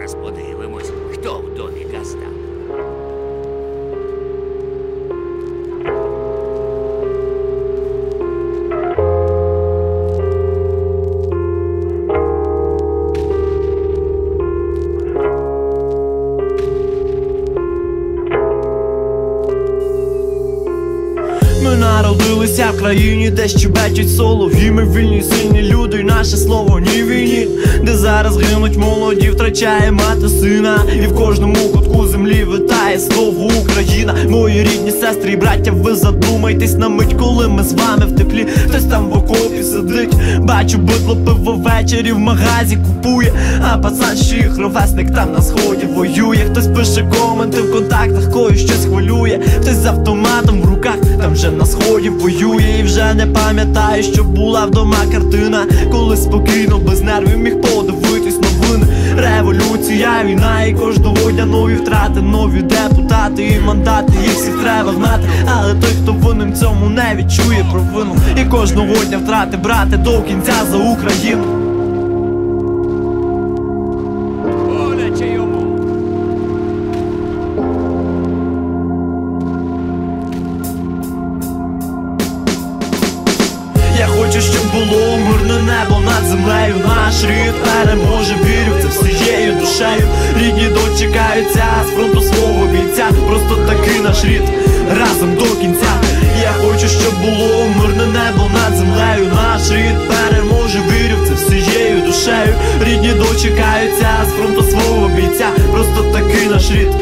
Зараз подивимось, хто в домі Гаста. Ми народилися в країні, де щебечуть солов'ї Ми вільні, сильні люди, і наше слово ні війні, де зараз гинуть молоді, втрачає мати сина, і в кожному кутку землі витає слово Україна. Мої рідні сестри і браття, ви задумайтесь на мить, коли ми з вами в теплі. Хтось там в окопі сидить, бачу, бидло пиво ввечері в магазі купує, а пацан ще їх ровесник там на сході воює. Хтось пише коменти в контактах, когось щось хвилює, хтось з автоматом вже воює і вже не пам'ятає, що була вдома картина, коли спокійно, без нервів міг подивитись новини. Революція, війна і кожного дня нові втрати, нові депутати і мандати, їх всіх треба гнати, Але той, хто винен цьому не відчує провину. І кожного дня втрати брати до кінця за Україну. Я хочу, щоб було мирне небо над землею. Наш рід переможе, вірю в це всією душею. Рідні дочекаються з фронту свого бійця. Просто такий наш рід разом до кінця. Я хочу, щоб було мирне небо над землею. Наш рід переможе, вірю в це всією душею. Рідні дочекаються з фронту свого бійця. Просто такий наш рід.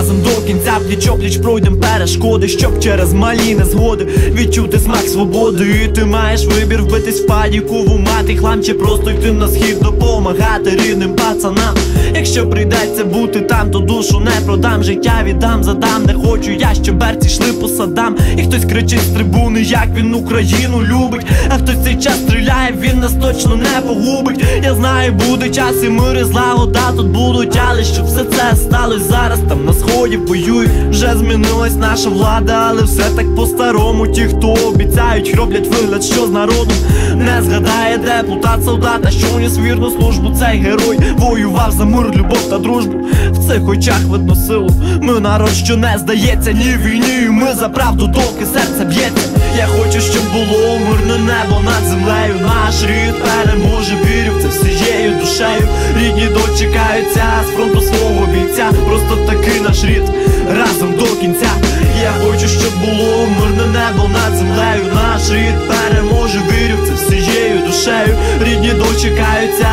Разом до кінця пліч опліч пройдем перешкоди, щоб через малі незгоди відчути смак свободи. І ти маєш вибір вбитись в паніку, вумати умати хлам чи просто йти на схід, допомагати рідним пацанам. Якщо прийдеться бути там, то душу не продам, життя віддам, задам, не хочу я, щоб берці йшли по садам. І хтось кричить з трибуни, як він Україну любить, а хтось цей час стріляє, він нас точно не погубить. Я знаю, буде час і мир і злагода тут будуть, але щоб все це сталося зараз, там на сході воюють. Вже змінилась наша влада, але все так по-старому. Ті, хто обіцяють, роблять вигляд, що з народом не згадає депутат, солдат, а що ніс вірну службу. Цей герой воював за мир, любов та дружбу. В цих очах видно силу. Ми народ, що не здається, ні війні. Ми за правду, доки серце б'ється. Я хочу, щоб було мирне небо над землею. Наш рід переможе, вірю в це всією душею. Рідні дочекаються з фронту свого бійця. Просто такий наш рід разом до кінця. Я хочу, щоб було небо над землею. Наш рід переможе, вірю в це всією душею. Рідні дочекаються